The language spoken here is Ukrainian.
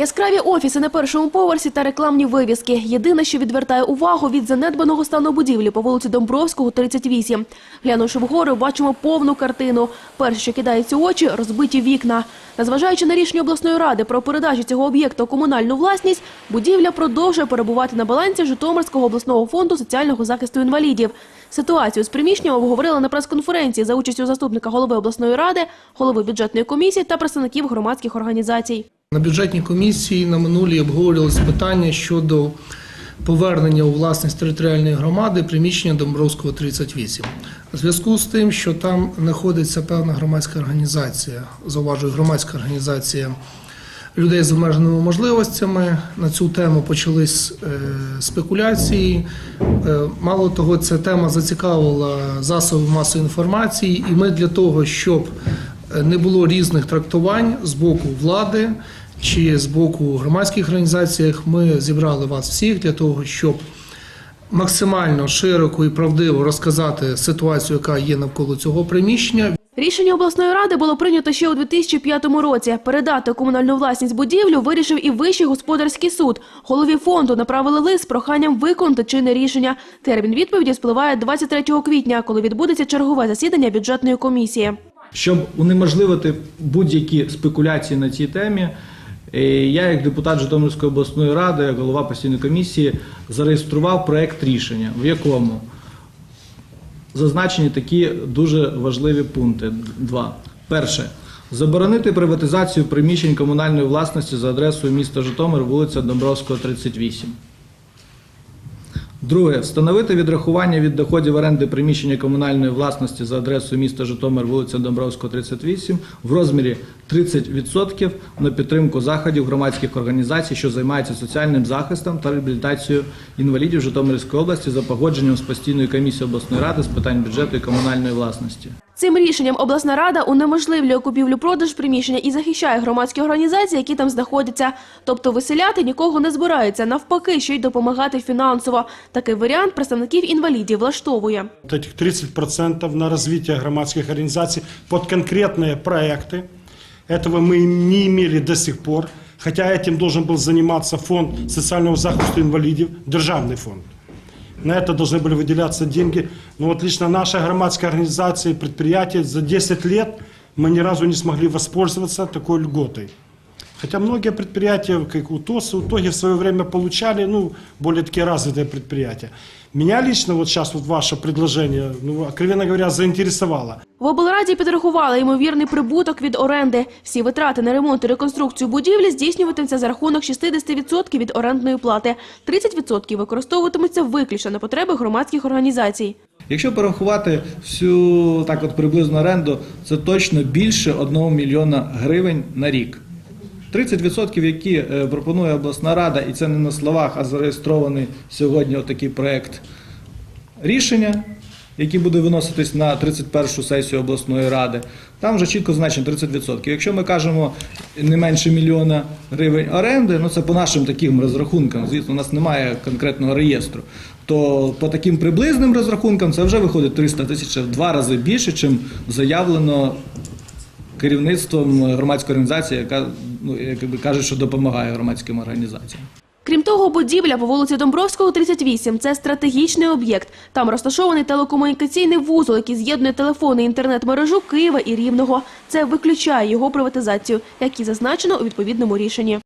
Яскраві офіси на першому поверсі та рекламні вивіски. Єдине, що відвертає увагу від занедбаного стану будівлі по вулиці Домбровського, 38. Глянувши вгору, бачимо повну картину. Перше, що кидається у очі – розбиті вікна. Незважаючи на рішення обласної ради про передачу цього об'єкту комунальну власність, будівля продовжує перебувати на балансі Житомирського обласного фонду соціального захисту інвалідів. Ситуацію з приміщенням обговорили на прес-конференції за участю заступника голови обласної ради, голови бюджетної комісії та представників громадських організацій. На бюджетній комісії на минулій обговорювалися питання щодо повернення у власність територіальної громади приміщення Домбровського 38. У зв'язку з тим, що там знаходиться певна громадська організація, зауважую, громадська організація людей з обмеженими можливостями, на цю тему почались е, спекуляції. Е, Мало того, ця тема зацікавила засоби масової інформації, і ми для того, щоб е, не було різних трактувань з боку влади чи з боку громадських організацій, ми зібрали вас всіх для того, щоб максимально широко і правдиво розказати ситуацію, яка є навколо цього приміщення. Рішення обласної ради було прийнято ще у 2005 році. Передати комунальну власність будівлю вирішив і Вищий господарський суд. Голові фонду направили лист з проханням виконати чинне рішення. Термін відповіді спливає 23 квітня, коли відбудеться чергове засідання бюджетної комісії. Щоб унеможливити будь-які спекуляції на цій темі, е, я, як депутат Житомирської обласної ради, як голова постійної комісії, зареєстрував проект рішення, в якому зазначені такі дуже важливі пункти. Два. Перше. Заборонити приватизацію приміщень комунальної власності за адресою міста Житомир, вулиця Домбровського, 38. Друге. Встановити відрахування від доходів оренди приміщення комунальної власності за адресою міста Житомир, вулиця Домбровського, 38 в розмірі 30% на підтримку заходів громадських організацій, що займаються соціальним захистом та реабілітацією інвалідів Житомирської області за погодженням з постійною комісією обласної ради з питань бюджету і комунальної власності. Цим рішенням обласна рада унеможливлює купівлю-продаж приміщення і захищає громадські організації, які там знаходяться. Тобто виселяти нікого не збирається, навпаки, ще й допомагати фінансово. Такий варіант представників інвалідів влаштовує. Вот этих 30% на развитие громадских организаций под конкретные проекты. Этого мы не имели до сих пор, хотя этим должен был заниматься фонд социального захисту инвалидов, державный фонд. На это должны были выделяться деньги. Но вот лично наша громадская организация и предприятие за 10 лет мы ни разу не смогли воспользоваться такой льготой. Хотя многие предприятия, как УТОС, УТОГи в свое время получали, ну, более такие развитые предприятия. Меня лично вот сейчас вот ваше предложение, ну, откровенно говоря, заинтересовало. В облраді підрахували ймовірний прибуток від оренди. Всі витрати на ремонт і реконструкцію будівлі здійснюватимуться за рахунок 60% від орендної плати. 30% використовуватимуться виключно на потреби громадських організацій. Якщо порахувати всю так от приблизну оренду, це точно більше 1 мільйона гривень на рік. 30%, які е, пропонує обласна рада, і це не на словах, а зареєстрований сьогодні отакий проект рішення, який буде виноситись на 31-шу сесію обласної ради, там вже чітко значено 30%. Якщо ми кажемо не менше мільйона гривень оренди, ну це по нашим таким розрахункам, звісно, у нас немає конкретного реєстру, то по таким приблизним розрахункам це вже виходить 300 тисяч в два рази більше, чим заявлено керівництвом громадської організації, яка ну, якби каже, що допомагає громадським організаціям. Крім того, будівля по вулиці Домбровського, 38 – це стратегічний об'єкт. Там розташований телекомунікаційний вузол, який з'єднує телефони інтернет-мережу Києва і Рівного. Це виключає його приватизацію, як і зазначено у відповідному рішенні.